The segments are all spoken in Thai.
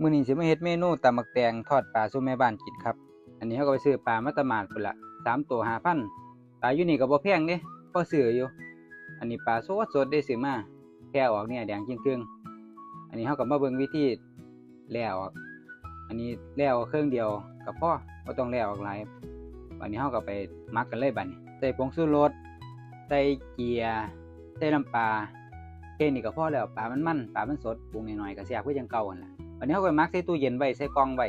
มื้อนี้สิมาเฮ็ดเมนูตำบักแตงทอดปลาสู่แม่บ้านกินครับ อันนี้เฮาก็ไปซื้อปลามาตะมาดพุ่นละ3ตัว5,000ปลาอยู่นี่ก็บ่แพงเด้พอซื้ออยู่ อันนี้ปลาสดสดได้ซื้อมาแค่ออกเนี่ยแดงจริงๆอันนี้เฮาก็มาเบิ่งวิธีแล้วออกอันนี้แล้วเครื่องเดียวก็พอบ่ต้องแล้วออกหลายบัดนี้เฮาก็ไปหมักกันเลยบัดนี้ใส่ผงชูรสใส่เกียร์ใส่น้ำปลาแค่นี้ก็พอแล้วปลามันมันปลามันสดปรุงหน่อยๆก็แซ่บคือจังเก่าหั่นล่ะ วันนี้เขาไปมักใส่ตู้เย็นไว้ใส่กล่องไว้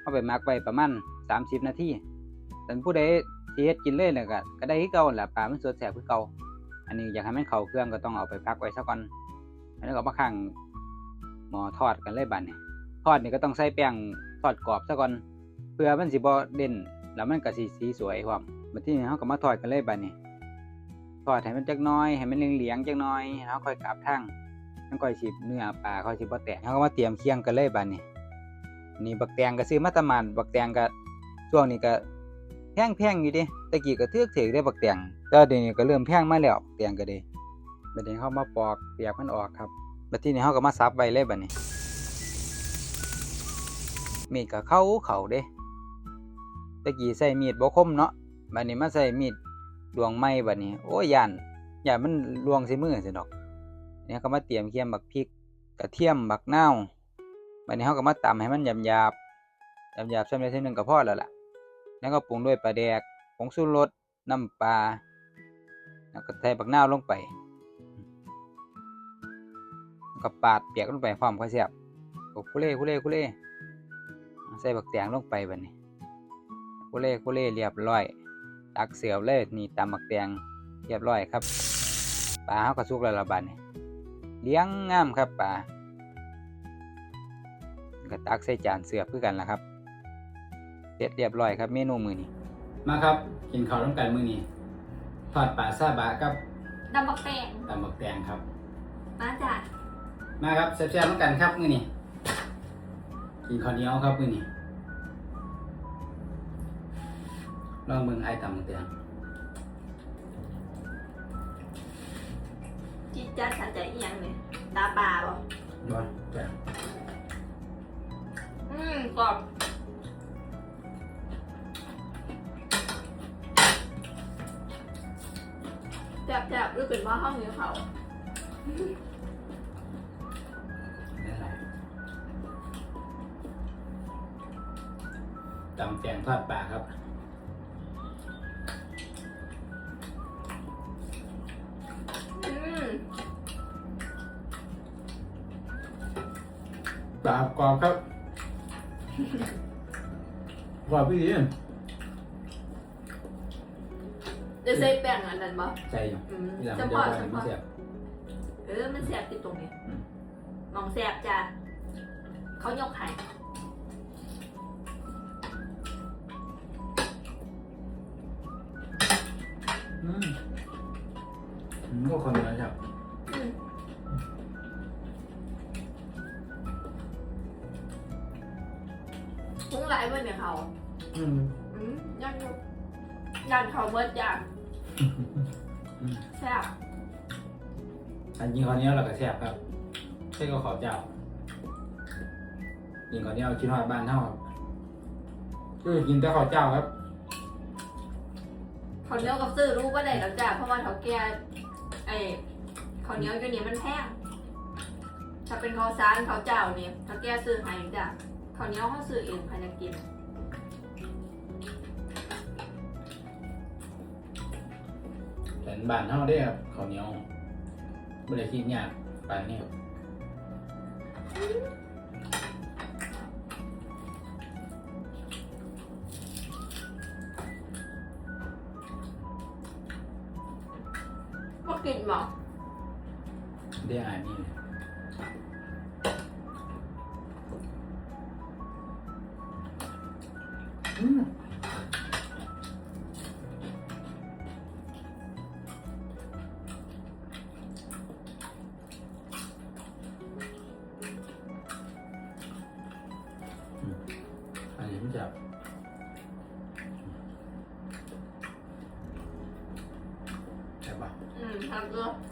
เขาไปมักไว้ประมาณสามสิบนาทีแต่ผู้ใดที่เฮ็ดกินเลยเนี่ยก็ก็ได้คือเก่าแหละปลามันสดแสบคือเก่าอันนี้อยากให้มันเข้าเครื่องก็ต้องเอาไปพักไว้ซะก่อนอันนี้ก็มาคั่งหม้อทอดกันเลยบัดนี้ทอดนี่ก็ต้องใส่แป้งทอดกรอบซะก่อน เพื่อมันสิบ่เด่นแล้วมันก็สิสีสวยพร้อมบัดทีนี้เฮาก็มาทอดกันเลยบัดนี้ทอดให้มันจักน้อยให้มันเหลืองๆจักน้อยแล้วค่อยกลับทาง มันค่อยสิเนื้อปลาค่อยสิบ่แตกเขาก็มาเตรียมเคียงกันเลยบัดนี้ นี่บักแตงก็ซื้อมาตะมันบักแตงก็ช่วงนี้ก็แพงๆอยู่ดิตะกี้ก็เทือกเถกได้บักแตงแต่เดี๋ยวนี้ก็เริ่มแพงมาแล้วแตงก็เด้บัดนี้เขามาปอกเปียกมันออกครับบัดที่นี้เขาก็มาซับไว้เลยบัดนี้ มีดก็เข้าเขาเด้ตะกี้ใส่มีดบ่คมเนาะบัดนี้มาใส่มีดดวงไม้บัดนี้ โอ้ยย่านย่านมันลวงส่มือซิดอก เนี่ยก็มาเตรียมเคี่ยมบักพริกกระเทียมบักเน่าบัดนี้เฮาก็มาตำให้มันหยาบหยาบหยาบหยาบๆซ้ำได้เท่านึงก็พอแล้วล่ะ แล้วก็ปรุงด้วยปลาแดกผงชูรสน้ำปลาแล้วก็ใส่บักเน่าลงไปแล้วก็ปาดเปียกลงไปพร้อมค่อยเสียบก็คุเล่คุเล่คุเล่ใส่บักแตงลงไปบัดนี้คุเล่คุเล่เรียบร้อยตักเสือบเลยนี่ตำบักแตงเรียบร้อยครับปลาเฮาก็สุกแล้วละบัดนี้ เลี้ยงงามครับปลาก็ตักใส่จานเสือบคือกันล่ะครับเสร็จเรียบร้อยครับเมนูมือนี้มาครับกินข้าวร่วมกันมือนี้ทอดปลาซาบะกับดำบักแตงตำบักแตงครับ มาจ้ะมาครับแซ่บๆร่วมกันครับมือนี้กินข้าวเหนียวครับมือนี้ลองมึงไอ้ตำบักแตง จิตจัดสันใจอีหยังเนี่ยตาปลาบ่บอลแตงอืมกรอบจับจับหรือเป็นว่าห้องนี้เขานี่แหละตำแตงทอดปลาครับ ปลากรอบครับกรอบพี่ดีจะใส่แป้งอันนั้นบ่ใช่อยู่อืมนี่แหละเฉมันจะพาะว่าเฉมันพาะเสียบเออ มันแสบติดตรงนี้อืมมองแสบจ้ะเขายกไข่อืมอืมก็คนเดียวครับ อืม งไหลเบิ่เนี่ยเขาอืมอืมยันอยู่ยันเขาเบิดจ้ะอืมแซ่บอันยิงคนนี้เราก็แซ่บครับใช่ก็ขอเจ้ายิงคนนี้เอาคิดฮอดบ้านเท่าครับคือกินแต่ขอเจ้าครับข้าวเหนียวกับซื้อรู้ว่าได้แล้วจ้ะเพราะว่าเขาแก่ไอ้ข้าวเหนียวอยู่นี่มันแพงถ้าเป็นข้าวสารข้าวเจ้าเนี่ยเขาแก่ซื้อให้จ้ะ ข้าวเหนียวเขาซื้อเองใครจะกินแต่บ้านเท่าได้ครับข้าวเหนียวไม่ได้คิดยากปานนี้ครับก็กินหรอได้อ่านนี่เลย อืมอืมอั